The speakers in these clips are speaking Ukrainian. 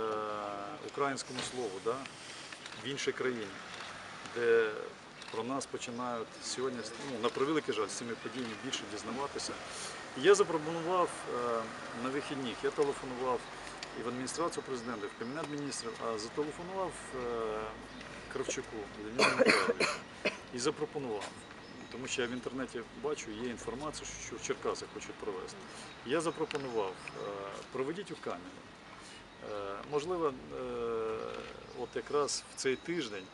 е, українському слову да, в іншій країні, де про нас починають сьогодні, ну, на превеликий жаль, з цими подіями більше дізнаватися. Я запропонував е, на вихідних, я телефонував і в адміністрацію президента, і в Кабінет міністрів, а зателефонував е, Кравчуку Леоніду Михайловичу і запропонував. Тому що я в інтернеті бачу, є інформація, що в Черкасах хочуть провести. Я запропонував, проведіть у камеру. Е, Можливо, е, от якраз в цей тиждень,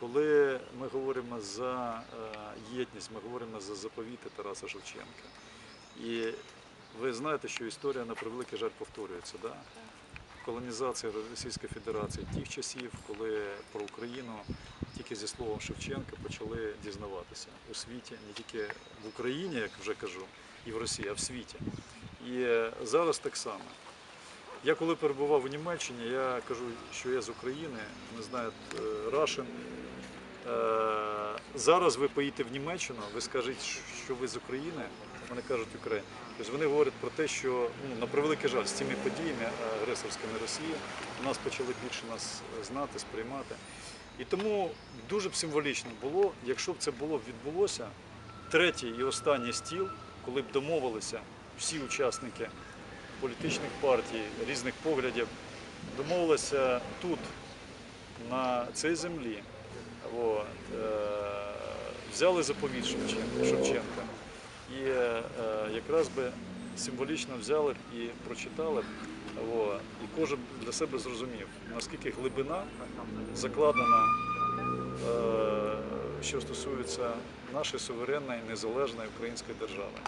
коли ми говоримо за е, єдність, ми говоримо за заповіти Тараса Шевченка. І ви знаєте, що історія на превеликий жаль повторюється. Да? Колонізація Російської Федерації тих часів, коли про Україну тільки зі словом Шевченка почали дізнаватися у світі, не тільки в Україні, як вже кажу, і в Росії, а в світі. І зараз так само. Я коли перебував у Німеччині, я кажу, що я з України, не знаю, е, Рашин. Е, Зараз ви поїдете в Німеччину, ви скажете, що ви з України, вони кажуть Україна. Тобто вони говорять про те, що ну, на превеликий жаль, з цими подіями агресорськими Росії нас почали більше нас знати, сприймати. І тому дуже б символічно було, якщо б це було відбулося, третій і останній стіл, коли б домовилися всі учасники політичних партій, різних поглядів, домовилися тут, на цій землі. От, е, взяли заповіт Шевченка, і е, якраз би символічно взяли б і прочитали б. От, і кожен для себе зрозумів, наскільки глибина закладена, е, що стосується нашої суверенної незалежної української держави.